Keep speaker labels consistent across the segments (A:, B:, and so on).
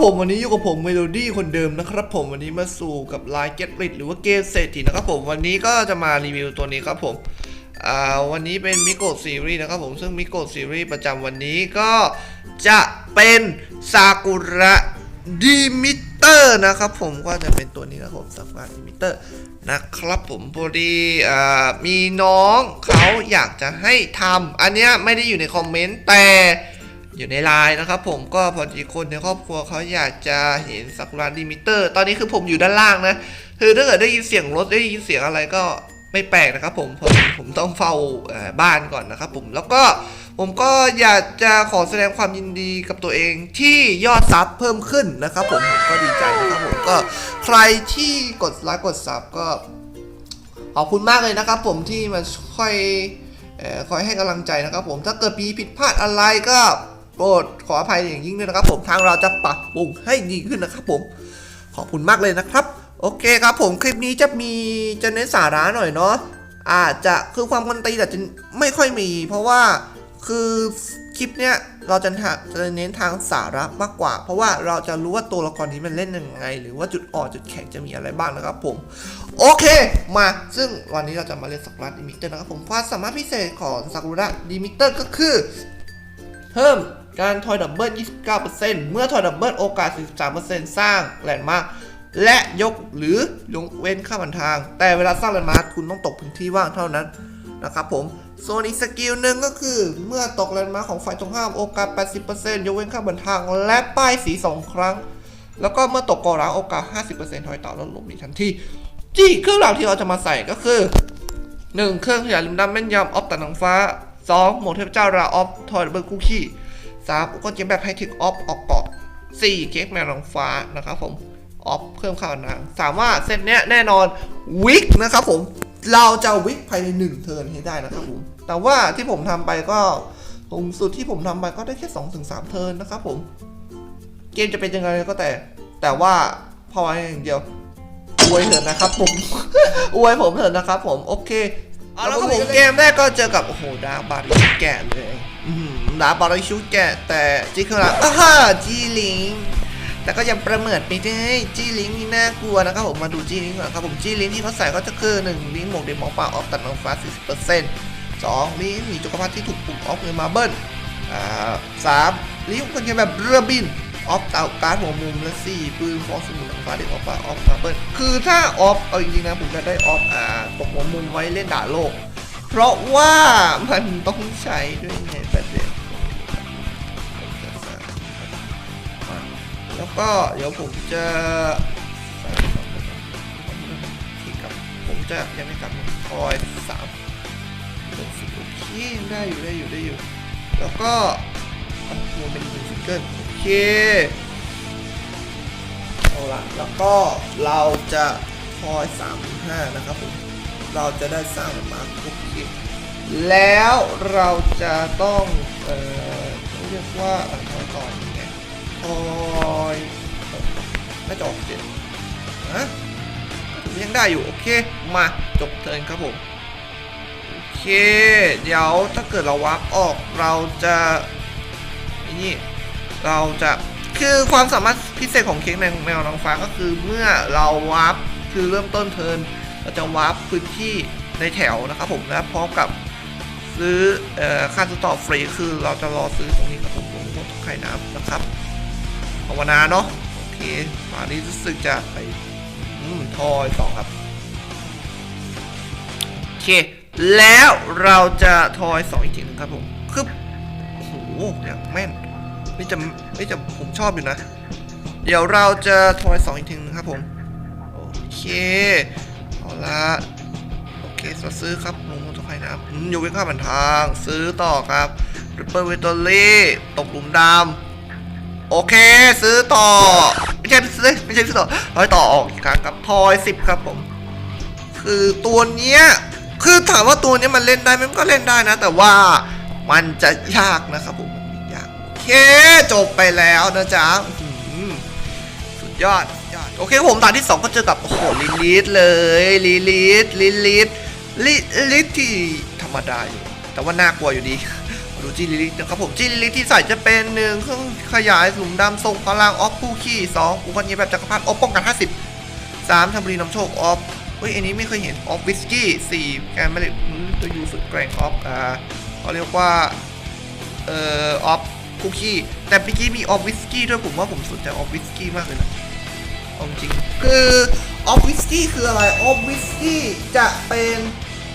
A: ผมวันนี้อยู่กับผมเมโลดี้คนเดิมนะครับผมวันนี้มาสู่กับไลน์เก็ตริดหรือว่าเกมเศรษฐีนะครับผมวันนี้ก็จะมารีวิวตัวนี้ครับผมอ่าวันนี้เป็นมิโกะซีรีส์นะครับผมซึ่งมิโกะซีรีส์ประจำวันนี้ก็จะเป็นซากุระดิมิเตอร์นะครับผมก็จะเป็นตัวนี้นะครับผมซากุระดิมิเตอร์นะครับผมพอดีอ่ามีน้องเขาอยากจะให้ทำอันเนี้ยไม่ได้อยู่ในคอมเมนต์แต่ อยู่ในไลน์นะครับผมก็พอดีคนในครอบครัวเขาอยากจะเห็นซากุระดิมิเตอร์ ตอนนี้คือผมอยู่ด้านล่างนะ คือถ้าเกิดได้ยินเสียงรถได้ยินเสียงอะไรก็ไม่แปลกนะครับผมเพราะผมต้องเฝ้าบ้านก่อนนะครับผมแล้วก็ผมก็อยากจะขอแสดงความยินดีกับตัวเองที่ยอดซับเพิ่มขึ้นนะครับผมผมก็ดีใจนะครับผมก็ใครที่กดไลค์กดซับก็ขอบคุณมากเลยนะครับผมที่มาช่วยคอยให้กำลังใจนะครับผมถ้าเกิดมีผิดพลาดอะไรก็ โปรดขออภัยอย่างยิ่งด้วยนะครับ ผมทางเราจะปรับปรุงให้ดีขึ้นนะครับ ผมขอบคุณมากเลยนะครับ โอเคครับ ผมคลิปนี้จะมีจะเน้นสาระหน่อยเนาะอาจจะคือความคนตีแต่จะไม่ค่อยมี เพราะว่าคือคลิปเนี้ยเราจะจะเน้นทางสาระมากกว่า เพราะว่าเราจะรู้ว่าตัวละครนี้มันเล่นยังไง หรือว่าจุดอ่อนจุดแข็งจะมีอะไรบ้างนะครับ ผม โอเค มาซึ่งวันนี้เราจะมาเล่นซากุระดิมิเตอร์นะครับผมความสามารถพิเศษของซากุระดิมิเตอร์ก็คือ เพิ่ม การทอยดับเบิล 29%เมื่อทอยดับเบิลโอกาส 43%สร้างแลนด์มาร์คและยกหรือยกเว้นข้ามทาง แต่เวลาสร้างแลนด์มาร์คคุณต้องตกพื้นที่ว่างเท่านั้นนะครับผมส่วนอีกสกิลหนึ่งก็คือ เมื่อตกแลนด์มาร์คของฝ่ายตรงข้ามโอกาส 80%ยกเว้นข้ามทาง และป้ายสี 2 ครั้ง แล้วก็เมื่อตกกอร้างโอกาส 50%ถอยต่อลดลงมีทันทีจี้เครื่องรางที่เราจะมาใส่ก็คือ 1. เครื่องขยายลิมดำแม่นยำออฟตัดหนังฟ้า 2. โหมดเทพเจ้าราออฟทอยเบิร์คุกกี้ 3. อุปกรณ์เกมแบบไฮเทคออฟออกเกาะ 4. เค้กแมวหนังฟ้านะครับผมออฟเพิ่มข้าวหนังสามว่าเซตเนี้ยแน่นอนวิกนะครับผมเราจะวิกภายใน 1 เทิร์นให้ได้นะครับผมแต่ว่าที่ผมทำไปก็ผมสุดที่ผมทำไปก็ได้แค่2-3เทิร์นนะครับผมเกมจะเป็นยังไงก็แต่ แต่ว่าพออย่างเดียวอวยเถอะนะครับผมอวยผมเถอะนะครับผมโอเคเอาแล้วครับผมเกมแรกก็เจอกับโอ้โหดาบาริชุแกะเลย อื้อหือดาบาริชุแกะแต่จีคืออะไรอ้าจีลิงแต่ก็ยังประเมิดไม่ได้จีลิงนี่น่ากลัวนะครับผมมาดูจีลิงก่อนครับผมจีลิงที่เขาใส่ก็จะคือ1ลิงหมวกเดมองป่าออฟตัดน้องฟ้า 40% 2ลิงมีจักรพรรดิที่ถูกปลุกออฟเงินมาเบิ้ลอ่าสามลิงคนแค่แบบเรือบินออฟเต่าการ์ดหัวมุมและสี่ปืนฟองสมุนหลังฟ้าเด็กออฟป่าออฟมาเบิ้ลคือถ้าออฟเอาจริงๆนะผมจะได้ออฟอ่าตกหัวมุมไว้เล่นด่าโลก เพราะว่ามันต้องใช้ด้วยไงประเด็น ก็เดี๋ยวผมจะที่กับผมจะยังไม่กลับคอยสามเป็นสิบโอเคได้อยู่ได้อยู่ได้อยู่ แล้วก็อะรวมเป็นหนึ่งซิงเกิลโอเคเอาละแล้วก็เราจะคอยสามห้านะครับผมเราจะได้สร้างมาคุกคิดแล้วเราจะต้อง เอ่อเรียกว่าอะไรต่อยั งไงคอยน่าจะออกเจ็ดฮะยังได้อยู่ โอเค มาจบเทิร์นครับผม โอเค เดี๋ยวถ้าเกิดเราวาร์ปออกเราจะนี่เราจะคือความสามารถพิเศษของเค้กแมวแมวนางฟ้าก็คือเมื่อเราวาร์ปคือเริ่มต้นเทิร์นเราจะวาร์ปพื้นที่ในแถวนะครับผมและพร้อมกับซื้ออ่อค่าสต็อกฟรีคือเราจะรอซื้อตรงนี้ครับผมผมก็ไข่น้ำนะครับ ภาวนาเนาะโอเคมานี้รู้สึกจะไปอืมทอยสองครับโอเค แล้วเราจะทอยสองอีกทีหนึงครับผมคือโอ้โหอย่างแม่นไม่จะไม่จะผมชอบอยู่นะ เดี๋ยวเราจะทอยสองอีกทีหนึงครับผมโอเคเอาละโอเคซื้อครับลงตอร์ไซค์นะอยู่เว้นค่าบันทาง ซื้อต่อครับริปเปอร์เวตอรี่ตกหลุมดำ โอเค ซื้อต่อ ไม่ใช่ซื้อไม่ใช่ซื้อต่อทอยต่อออกอีกครั้งครับทอยสิบครับผม คือตัวเนี้ยคือถามว่าตัวเนี้ยมันเล่นได้มันก็เล่นได้นะ แต่ว่ามันจะยากนะครับผมมันยากโอเคจบไปแล้วนะจ๊ะสุดยอดยอดโอเคผมตอนที่สองก็เจอกับโอ้โหลิลิทเลยลิลิทลิลิทลิลิทที่ธรรมดาอยู่แต่ว่าน่ากลัวอยู่ดี จีลิลิกนะครับผมจีลิลิกที่ใส่จะเป็นหนึ่งเครื่องขยายหลุมดำทรงพลังออฟคู่ขี้สองอุปกรณ์แบบจักรพรรดิออฟป้องกัน 50สามทำบรีนำโชคออฟเฮ้ยอันนี้ไม่เคยเห็นออฟวิสกี้สี่การไม่ได้ตัวยูสุดแกร่งออฟอ่าเขาเรียกว่าเอ่อออฟคุกกี้แต่เมื่อกี้มีออฟวิสกี้ด้วยผมว่าผมสนใจออฟวิสกี้มากเลยนะเอาจริงคือออฟวิสกี้คืออะไรออฟวิสกี้จะเป็น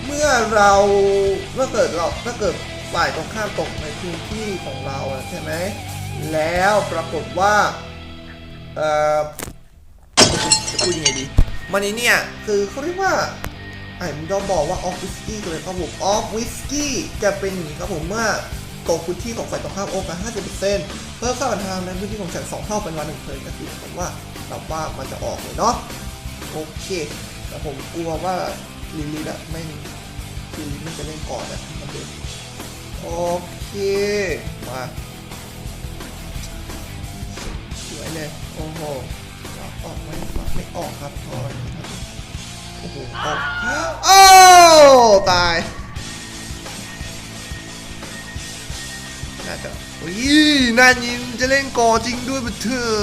A: เมื่อเราเมื่อเกิดเราถ้าเกิด ฝ่ายตรงข้ามตกในพื้นที่ของเราใช่ไหมแล้วปรากฏว่าเอ่อจะพูดยังไงดีมันนี้เนี่ยคือเขาเรียกว่าไอ้ผมจะบอกว่าออฟวิสกี้เลยครับผมออฟวิสกี้จะเป็นอย่างนี้ครับผมเมื่อตกพื้นที่ของฝ่ายตรงข้ามโอกาส50%เพิ่มค่าบันทางในพื้นที่ของฉันสองเท่าเป็นวันหนึ่งเลยก็คือผมว่าแบบว่ามันจะออกเลยเนาะโอเคแต่ผมกลัวว่าลิลิอะไม่ลิลิมันจะเล่นก่อนนะมันเด็ โอเค มาสวยเลย โอ้โหออกไหมไม่ออกครับทอยโอ้โหออกโอ้ตายน่าจะอุ้ยน่ายินจะเล่นกอจริงด้วยบัเธอ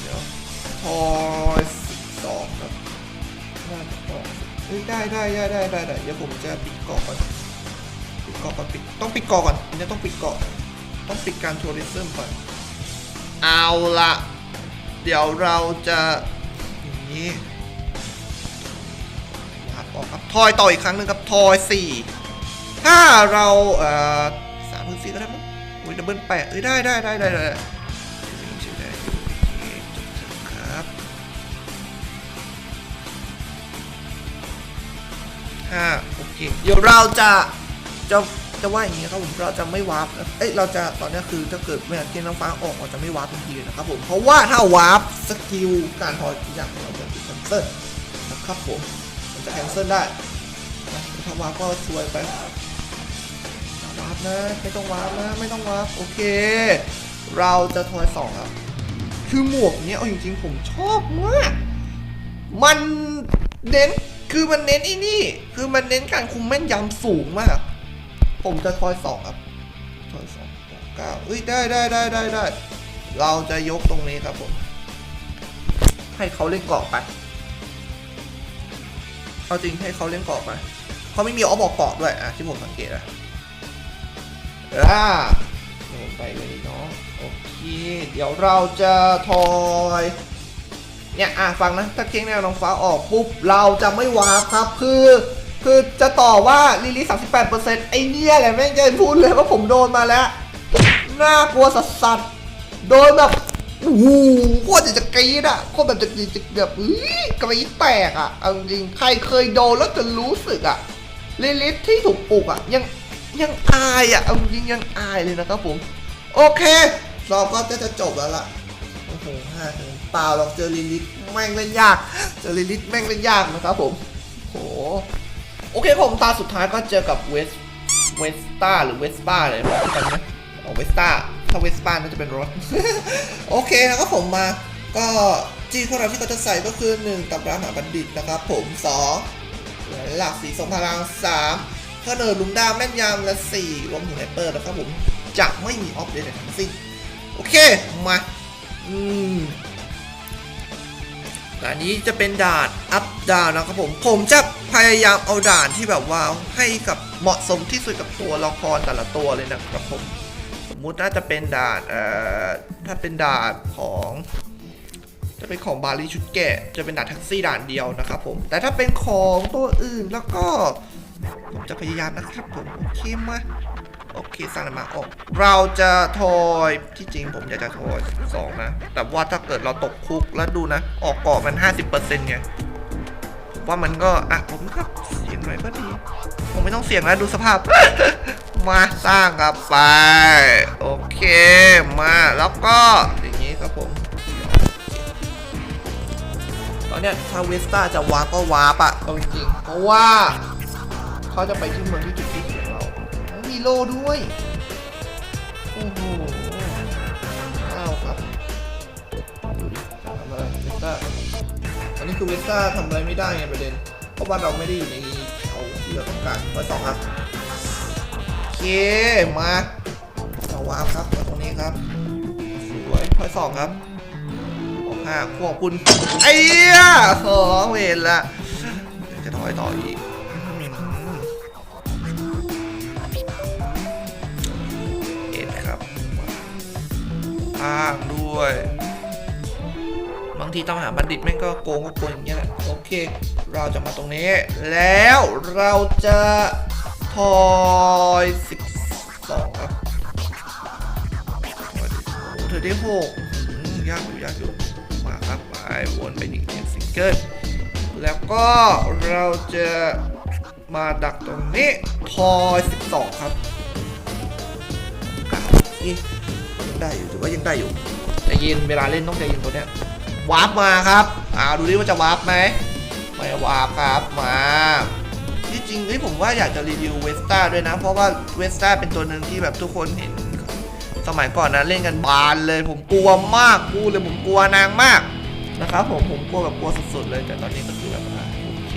A: เดี๋ยวทอยสสองครับน่าจะออกได้ได้ได้ได้ได้ได้เดี๋ยวผมจะปิดก่อน ปิดเกาะก่อนปิดต้องปิดเกาะก่อนอันนี้ต้องปิดเกาะต้องปิดการทัวริซึมก่อนเอาละเดี๋ยวเราจะอย่างนี้วาดออกครับทอยต่ออีกครั้งหนึ่งครับทอยสี่ถ้าเราเอ่อสามหมื่นสี่ก็ได้มั้งโอ้ยดับเบิลแปดเอ้ยได้ได้ได้ได้ได้ใช่ได้อยู่โอเคจบจบครับห้าโอเคเดี๋ยวเราจะ จะจะว่าอย่างนี้ครับผมเราจะไม่วาร์ปเอ้ยเราจะตอนนี้คือถ้าเกิดเมื่อที่น้ำฟ้าออกเราจะไม่วาร์ปทันทีเลยนะครับผมเพราะว่าถ้าวาร์ปสกิลการถอยอย่างเราจะถูกแคนเซิลนะครับผมมันจะแคนเซิลได้ถ้าวาร์ปก็ซวยไปวาร์ปนะไม่ต้องวาร์ปนะไม่ต้องวาร์ปโอเค เราจะทอยสองครับคือหมวกเนี้ยเอาจริงๆผมชอบมากมันเน้นคือมันเน้นไอ้นี่ คือมันเน้นการคุมแม่นยำสูงมาก ผมจะทอยสองครับทอยสองเก้าเอ้ยได้ได้ได้ได้ได้ เราจะยกตรงนี้ครับผม ให้เขาเล่นเกาะไป เอาจริงให้เขาเล่นเกาะไปเขาไม่มีออฟบอกเกาะด้วยอะที่ผมสังเกตอะอ่าลงไปเลยเนาะโอเค เดี๋ยวเราจะทอยเนี่ยอะฟังนะ ถ้าเค้งแนวน้องฟ้าออกปุ๊บเราจะไม่วาร์ปครับคือ คือจะต่อว่าลิลิ38%ไอเนี่ยแหละแม่งจะพูดเลยว่าผมโดนมาแล้ว น่ากลัวสัสสัสโดนแบบโอ้โหโคตรจะกรี๊ดอะโคตรแบบจะจะแบบอื้อกรี๊ดแตกอะเอาจริงใครเคยโดนแล้วจะรู้สึกอะลิลิทที่ถูกปลุกอะยังยังอายอะเอาจริงยังอายเลยนะครับผม โอเค เราก็จะจะจบแล้วล่ะโอ้โหห้าเองเปล่าหรอกเจอลิลิทแม่งเล่นยาก เจอลิลิทแม่งเล่นยากนะครับผม โอเคผมตาสุดท้ายก็เจอกับเวสเวสต้าหรือเวสป้าเลยที่กันนะเอาเวสต้าถ้าเวสป้าน่าจะเป็นรถ โอเคนะครับผมมาก็จีของเราที่เขาจะใส่ก็คือ1กับร้านหาบัณฑิตนะครับผม 2 หลักสีทรงพลัง3ข้อเนิร์ลุมดาวแม่นยำและ 4 รวมถึงไนเปอร์นะครับผม จะไม่มีออฟเดตทั้งสิ้น โอเค มา อืมด่านนี้จะเป็นด่านอัพดาวนะครับผม ผมจะ พยายามเอาด่านที่แบบว่าให้กับเหมาะสมที่สุดกับตัวละครแต่ละตัวเลยนะครับผมสมมุติน่าจะเป็นด่านเอ่อถ้าเป็นด่านของจะเป็นของบาลีชุดแกะจะเป็นด่านแท็กซี่ด่านเดียวนะครับผม แต่ถ้าเป็นของตัวอื่นแล้วก็ ผมจะพยายามนะครับผม โอเคมาโอเคสั่งมาออก เราจะทอยที่จริงผมอยากจะทอยสองนะ แต่ว่าถ้าเกิดเราตกคุกแล้วดูนะ ออกเกาะมัน 50%ไง ว่ามันก็อะผมก็เสี่ยงหน่อยก็ดีผมไม่ต้องเสี่ยงแล้วดูสภาพ มาสร้างครับไป โอเคมาแล้วก็อย่างนี้ครับผมตอนเนี้ยถ้าเวสต้าจะวาร์ปก็วาร์ปอะเอาจริงๆเพราะว่าเขาจะไปที่เมืองที่จุดที่ของเราแล้วมีโลด้วยโอ้โหว้าวครับดูดิทำอะไรเวสต้า นี้คือเวสต้าทำอะไรไม่ได้ไงประเด็น เพราะว่าเราไม่ได้อยู่ในเขาที่เราต้องการข้อสองครับโอเคมาเอาวาร์ปครับมาตรงนี้ครับ สวยพอยสองครับออกห้าขอบคุณ ไอ้เหี้ยโอ้เวรละจะถอยต่ออีกเอ็ดครับอ้างด้วยางทีต้องหาบัณฑิตแม่งก็โกงก็โกงอย่างเงี้ยแหละโอเค เราจะมาตรงนี้ แล้วเราจะทอยสิบสองครับเธอได้หกยากอยู่ยากอยู่มาครับไปวนไปหนึ่งซิงเกิลแล้วก็เราจะมาดักตรงนี้ทอยสิบสองครับยังได้อยู่ถือว่ายังได้อยู่ใจเย็นเวลาเล่นต้องใจเย็นตัวเนี้ย วาร์ปมาครับอ่าดูดิว่าจะวาร์ปไหมไม่วาร์ปครับมาที่จริงที่ผมว่าอยากจะรีวิวเวสต้าด้วยนะ เพราะว่าเวสต้าเป็นตัวหนึ่งที่แบบทุกคนเห็น สมัยก่อนนะเล่นกันบานเลยผมกลัวมากกูเลยผมกลัวนางมากนะครับผมผมกลัวแบบกลัวสุดๆเลยแต่ตอนนี้ก็คือแบบโอเค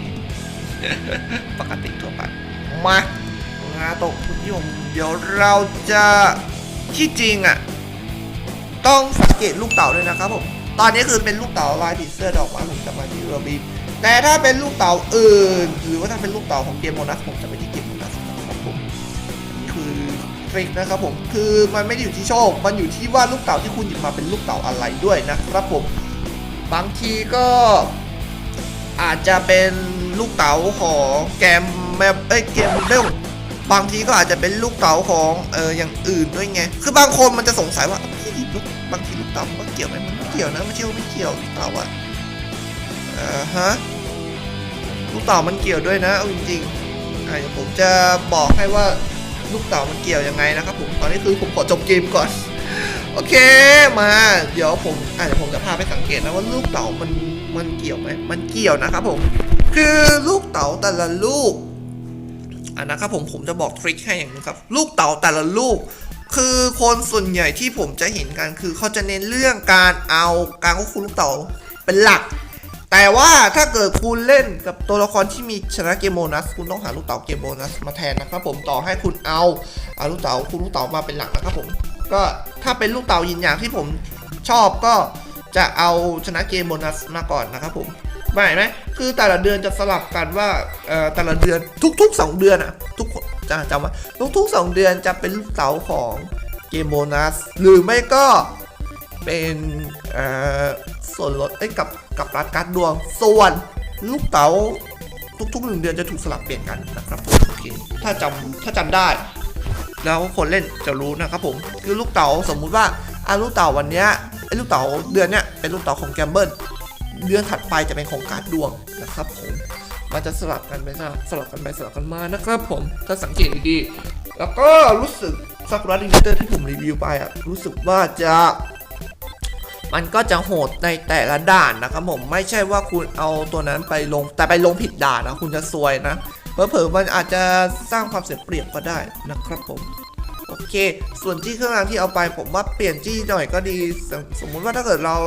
A: ปกติทั่วไปมามาตกคุณผู้ชมเดี๋ยวเราจะที่จริงอะ ต้องสังเกตลูกเต๋าด้วยนะครับผม ตอนนี้คือเป็นลูกเต๋าลายผีเสื้อดอกไม้ผมจะมาที่โรบินแต่ถ้าเป็นลูกเต๋าอื่นหรือว่าถ้าเป็นลูกเต๋าของเกมโมนัสผมจะไปที่เกมโมนัสนะครับผมนี่คือทริคนะครับผมคือมันไม่ได้อยู่ที่โชค มันอยู่ที่ว่าลูกเต๋าที่คุณหยิบมาเป็นลูกเต๋าอะไรด้วยนะครับผมบางทีก็อาจจะเป็นลูกเต๋าของแกมแมปเอ้ยเกมเบลบางทีก็อาจจะเป็นลูกเต๋าของเอออย่างอื่นด้วยไง คือบางคนมันจะสงสัยว่าพี่หยิบลูกบางทีลูกเต๋ามันเกี่ยวไหมมัน เกี่ยวนะไม่ใช่ว่าไม่เกี่ยวลูกเต๋าอะอ่าฮะลูกเต๋ามันเกี่ยวด้วยนะเอาจริงๆอ่าเดี๋ยวผมจะบอกให้ว่าลูกเต๋ามันเกี่ยวยังไงนะครับผมตอนนี้คือผมขอจบเกมก่อน โอเคมา เดี๋ยวผมอ่าเดี๋ยวผมจะพาไปสังเกตนะว่าลูกเต๋ามันมันเกี่ยวไหมมันเกี่ยวนะครับผม คือลูกเต๋าแต่ละลูกอะนะครับผมผมจะบอกทริคให้อย่างนึงครับ ลูกเต๋าแต่ละลูก คือคนส่วนใหญ่ที่ผมจะเห็นกันคือเขาจะเน้นเรื่องการเอาการควบคุมลูกเต๋าเป็นหลัก แต่ว่าถ้าเกิดคุณเล่นกับตัวละครที่มีชนะเกมโบนัส คุณต้องหาลูกเต๋าเกมโบนัสมาแทนนะครับผมต่อให้คุณเอาเอาลูกเต๋าคุณลูกเต๋ามาเป็นหลักนะครับผมก็ถ้าเป็นลูกเต๋ายินอย่างที่ผมชอบก็จะเอาชนะเกมโบนัสมาก่อนนะครับผม ไม่ไหมคือแต่ละเดือนจะสลับกันว่าเอ่อแต่ละเดือนทุกๆ 2 เดือนอะทุกจะจำไว้ทุกๆ 2 เดือนจะเป็นลูกเต๋าของเกมโบนัส หรือไม่ก็เป็นเอ่อส่วนลดเอ้ยกับกับรัดการ์ดดวงส่วนลูกเต๋าทุกๆหนึ่งเดือนจะถูกสลับเปลี่ยนกันนะครับผมโอเคถ้าจำถ้าจำได้ แล้วคนเล่นจะรู้นะครับผมคือลูกเต๋าสมมุติว่าอะลูกเต๋าวันเนี้ยไอ้ลูกเต๋าเดือนเนี้ยเป็นลูกเต๋าของแกมเบิล เดือนถัดไปจะเป็นของการ์ดดวงนะครับผมมันจะสลับกันไปสลับสลับกันไปสลับกันมานะครับผมถ้าสังเกตดีๆแล้วก็รู้สึกซากุระดิเตอร์ที่ผมรีวิวไปอะรู้สึกว่าจะมันก็จะโหดในแต่ละด่านนะครับผมไม่ใช่ว่าคุณเอาตัวนั้นไปลงแต่ไปลงผิดด่านนะคุณจะซวยนะเผลอๆมันอาจจะสร้างความเสียเปรียบก็ได้นะครับผมโอเค ส่วนจี้เครื่องรางที่เอาไปผมว่าเปลี่ยนจี้หน่อยก็ดีสมสมมุติว่าถ้าเกิดเรา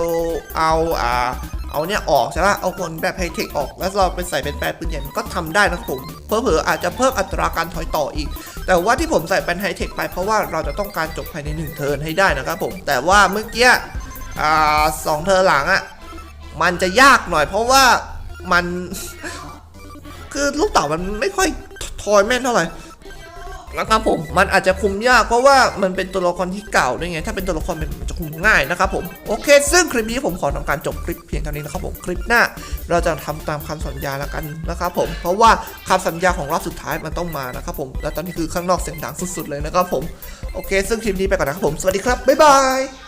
A: เอาอ่า เอาเนี่ยออกใช่ปะเอาคนแบบไฮเทคออก แล้วเราไปใส่เป็นแปรปืนใหญ่มันก็ทำได้นะครับผมเผลออาจจะเพิ่มอัตราการถอยต่ออีก แต่ว่าที่ผมใส่เป็นไฮเทคไปเพราะว่าเราจะต้องการจบภายในหนึ่งเทิร์นให้ได้นะครับผม แต่ว่าเมื่อกี้อ่าสองเทิร์นหลังอะ่ะมันจะยากหน่อย เพราะว่ามัน คือลูกเต๋ามันไม่ค่อยทอยแม่นเท่าไหร่ นะครับผมมันอาจจะคุมยากเพราะว่ามันเป็นตัวละครที่เก่าด้วยไงถ้าเป็นตัวละครมันจะคุมง่ายนะครับผมโอเค ซึ่งคลิปนี้ผมขอทำการจบคลิปเพียงเท่านี้นะครับผมคลิปหน้า เราจะทำตามคำสัญญาแล้วกันนะครับผมเพราะว่าคำสัญญาของรอบสุดท้ายมันต้องมานะครับผมและตอนนี้คือข้างนอกเสียงดังสุดๆเลยนะครับผมโอเค ซึ่งคลิปนี้ไปก่อนนะครับผมสวัสดีครับบ๊ายบาย